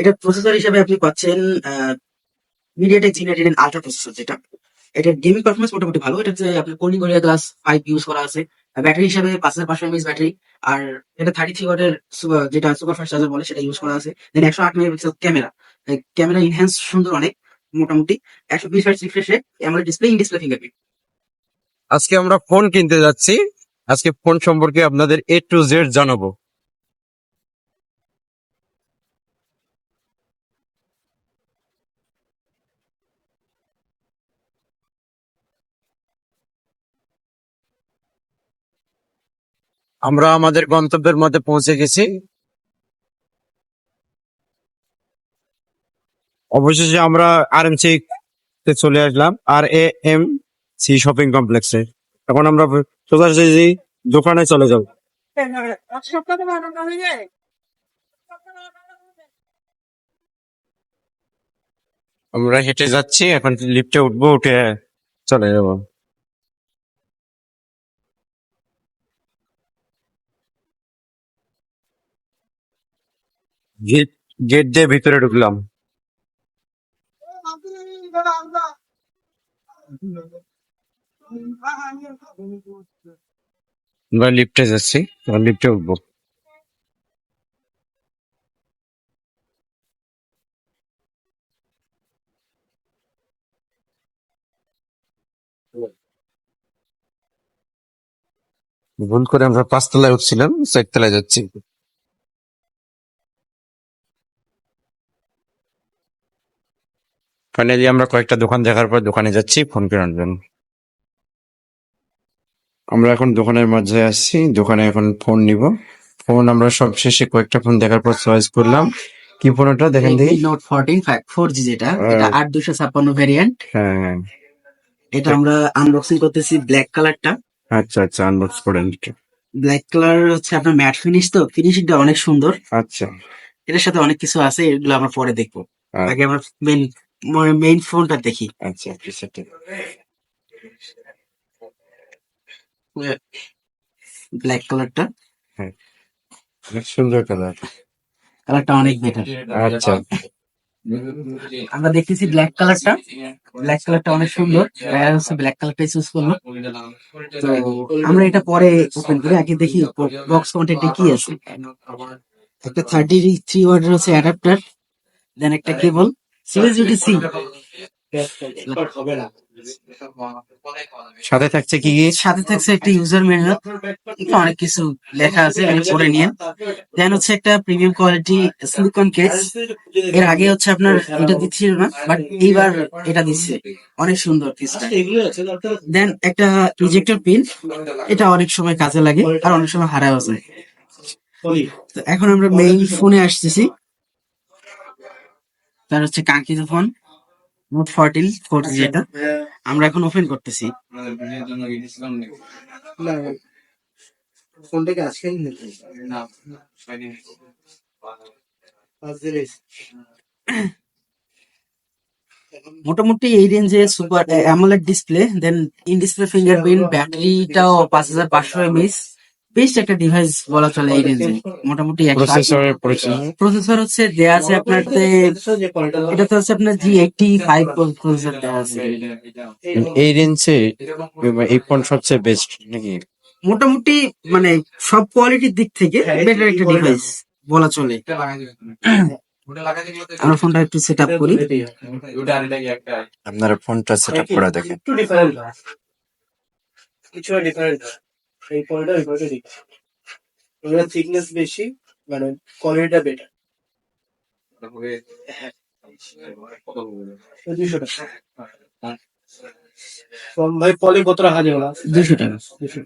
এটা প্রসেসর হিসেবে আপনি পাচ্ছেন মিডিয়াটেক জিনিয়া টেন আলট্রা প্রসেসর যেটা। এটা গেমিং পারফরমেন্স মোটামুটি ভালো। এটা আপনার Corning Gorilla glass five use করা আছে। ব্যাটারি হিসাবে পাঁচ হাজার পাঁচশো এমএস ব্যাটারি আর এটা থার্টি থ্রি ওয়াটের যেটা সুপার ফাস্ট চার্জার বলে, সেটা ইউজ করা আছে। দেন একশো আট মেগাপিক্সেল ক্যামেরা ক্যামেরা ইনহ্যান্স সুন্দর অনেক, মোটামুটি। একশো বিশ hertz রিফ্রেশে AMOLED display in display fingerprint আজকে আমরা ফোন কিনতে যাচ্ছি। আজকে ফোন সম্পর্কে আপনাদের এ টু জেড জানাব। আমরা আমাদের গন্তব্যের মধ্যে পৌঁছে গেছি। অবশেষে আমরা আর এম সি তে চলে আসলাম R A M C shopping কমপ্লেক্সে। এখন আমরা সোজাসুজি দোকানে চলে যাব। আমরা হেঁটে যাচ্ছি, এখন লিফটে উঠবো, উঠে চলে যাব। গেট গেট দিয়ে ভিতরে ঢুকলাম। আমরা লিফটে যাচ্ছি লিফটে উঠবো। ভুল করে আমরা পাঁচতলায় উঠছিলাম, চারতলায় যাচ্ছি। ফাইনালি আমরা কয়েকটা দোকান দেখার পর দোকানে যাচ্ছি ফোন কেনার জন্য। আমরা এখন দোকানের মাঝে আসছি দোকানে এখন ফোন নিব। ফোন আমরা সব শেষে কয়েকটা ফোন দেখার পর চয়েস করলাম। কি ফোন ওটা? দেখেন দেখি। Note fourteen five four G যেটা হ্যাঁ। এটা আট দুশো ছাপ্পান্ন ভ্যারিয়েন্ট হ্যাঁ। এটা আমরা আনবক্সিং করতেছি ব্ল্যাক কালারটা আচ্ছা আচ্ছা আনবক্স করেন। ব্ল্যাক কালার হচ্ছে আপনার ম্যাট ফিনিশ তো ফিনিশিংটা অনেক সুন্দর। আচ্ছা। এটার সাথে অনেক কিছু আছে এগুলো আমরা পরে দেখব। আচ্ছা। আগে আমরা মেইন মেইন ফোনটা দেখি। আচ্ছা সেটা ব্ল্যাক কালারটা হ্যাঁ অনেক সুন্দর কালার কালারটা অনেক বেটার আচ্ছা। আমরা দেখতেছি ব্ল্যাক কালারটা ব্ল্যাক কালারটা অনেক সুন্দর। ব্ল্যাক কালারটা চুজ করল তো আমরা এটা পরে ওপেন করি। আগে দেখি বক্স কন্টেন্টে কি আছে। একটা থার্টি থ্রি ওয়ার্ডের হচ্ছে অ্যাডাপ্টার দেন একটা কেবল সাথে থাকছে কি কি সাথে থাকছে একটা ইউজার ম্যানুয়াল অনেক কিছু লেখা আছে আমি পড়ে নিয়ে। দেন হচ্ছে একটা প্রিমিয়াম কোয়ালিটি সিলিকন কেস এর আগে হচ্ছে আপনার এটা দিচ্ছিল না বাট এইবার এটা দিচ্ছে। অনেক সুন্দর কেসটা দেন একটা ইজেক্টর পিন এটা অনেক সময় কাজে লাগে আর অনেক সময় হারাও যায়। এখন আমরা মেইন ফোনে আসতেছি। তার হচ্ছে কাঙ্ক্ষিত ফোন নোট ফোরটিন ফোর যেটা আমরা এখন ওপেন করতেছি। ফোনটাকে আজকেই নিতে মোটামুটি এই রেঞ্জে super AMOLED display then in display fingerprint ব্যাটারিটাও পাঁচ হাজার পাঁচশো এমএস বেস্ট একটা ডিভাইস বলা চলে এই রেঞ্জে মোটামুটি প্রসেসরের প্রসেসর প্রসেসর হচ্ছে দেয়া আছে আপনার এটা তো হচ্ছে আপনার জি এইটটি ফাইভ প্রসেসর দেওয়া আছে। এই রেঞ্জে এই ফোন সবচেয়ে বেস্ট নাকি? মোটামুটি মানে সব কোয়ালিটির দিক থেকে বেটার একটা ডিভাইস বলা চলে। আমরা ফোনটা একটু সেট আপ করি। আপনারা ফোনটা সেট আপ করে দেখেন। একটু ডিফারেন্ট কিছু ডিফারেন্ট এই ফোনটা ওই ফোনটা ঠিক ওগুলো থিকনেস বেশি মানে কোয়ালিটিটা বেটার দুশো টাকা। ভাই পলি কত যাবে না দুশো টাকা। দুশো।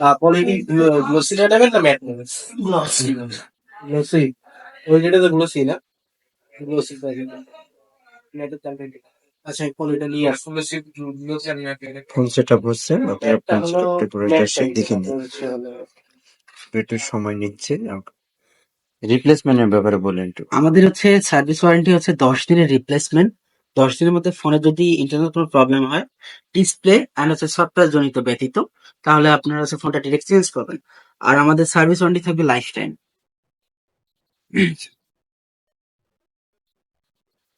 টাকা পলি কি গ্লোসিটা নেবেন না ম্যাট নেবেন? গ্লোসি ওই যেটা তো গ্লোসি না? গ্লোসি ম্যাটের দাম আচ্ছা ফোন সেট আপ হচ্ছে আপনারা ফোন সেট করে এসে দেখে নিন। একটু সময় নিচ্ছে রিপ্লেসমেন্টের ব্যাপারে বলেন একটু। আমাদের হচ্ছে সার্ভিস ওয়ারেন্টি হচ্ছে দশ দিনের রিপ্লেসমেন্ট দশ দিনের মধ্যে ফোনে যদি ইন্টারনেট কোনো প্রবলেম হয় ডিসপ্লে অ্যান্ড হচ্ছে সফটওয়্যার জনিত ব্যতীত তাহলে আপনারা হচ্ছে ফোনটা ডিরেক্ট চেঞ্জ করবেন। আর আমাদের সার্ভিস ওয়ারেন্টি থাকবে লাইফ টাইম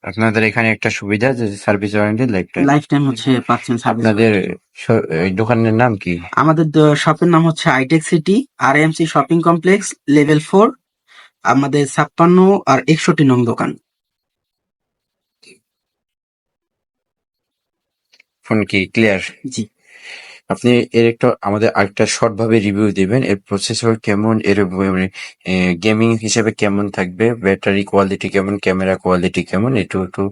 আপনাদের এখানে একটা সুবিধা যে service warranty life time life time হচ্ছে পাচ্ছেন সার্ভিস আপনাদের স- এই দোকানের নাম কি? আমাদের শপের নাম হচ্ছে iTech city R MC shopping complex level four আমাদের ছাপ্পান্ন আর একষট্টি নং দোকান। ফোন কি ক্লিয়ার জি। আপনি এর একটা, আমাদের আরেকটা শর্ট ভাবে রিভিউ দিবেন। এর প্রসেসর কেমন, এর গেমিং হিসেবে কেমন থাকবে ব্যাটারি কোয়ালিটি কেমন ক্যামেরা কোয়ালিটি কেমন, একটু একটু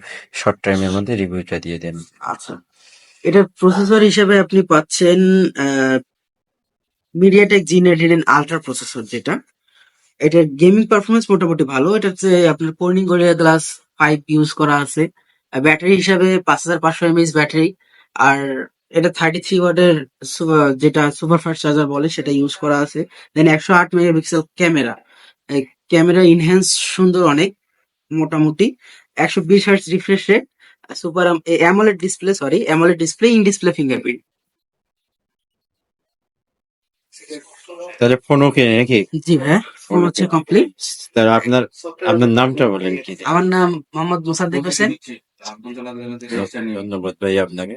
শর্ট টাইমের মধ্যে রিভিউটা দিয়ে দেন। আচ্ছা। এটার প্রসেসর হিসেবে আপনি পাচ্ছেন MediaTek G ninety ultra processor যেটা। এটার গেমিং পারফরমেন্স মোটামুটি ভালো। এটা হচ্ছে আপনার Corning Gorilla glass five use করা আছে। ব্যাটারি হিসাবে পাঁচ হাজার পাঁচশো এমএইচ ব্যাটারি আর এটা থার্টি থ্রি ওয়াটের যেটা সুপার ফাস্ট চার্জার বলে সেটা ইউজ করা আছে। দেন একশো আট মেগাপিক্সেল ক্যামেরা। ক্যামেরা ইনহ্যান্স সুন্দর অনেক মোটামুটি। একশো বিশ hertz refresh rate super AMOLED display sorry AMOLED display in display fingerprint তাহলে ফোন ওকে নাকি? জি ভাইয়া ফোন হচ্ছে কমপ্লিট তাহলে আপনার আপনার নামটা বলেন কি? আমার নাম মোহাম্মদ মোসাদ্দেক হোসেন। ধন্যবাদ ভাই আপনাকে।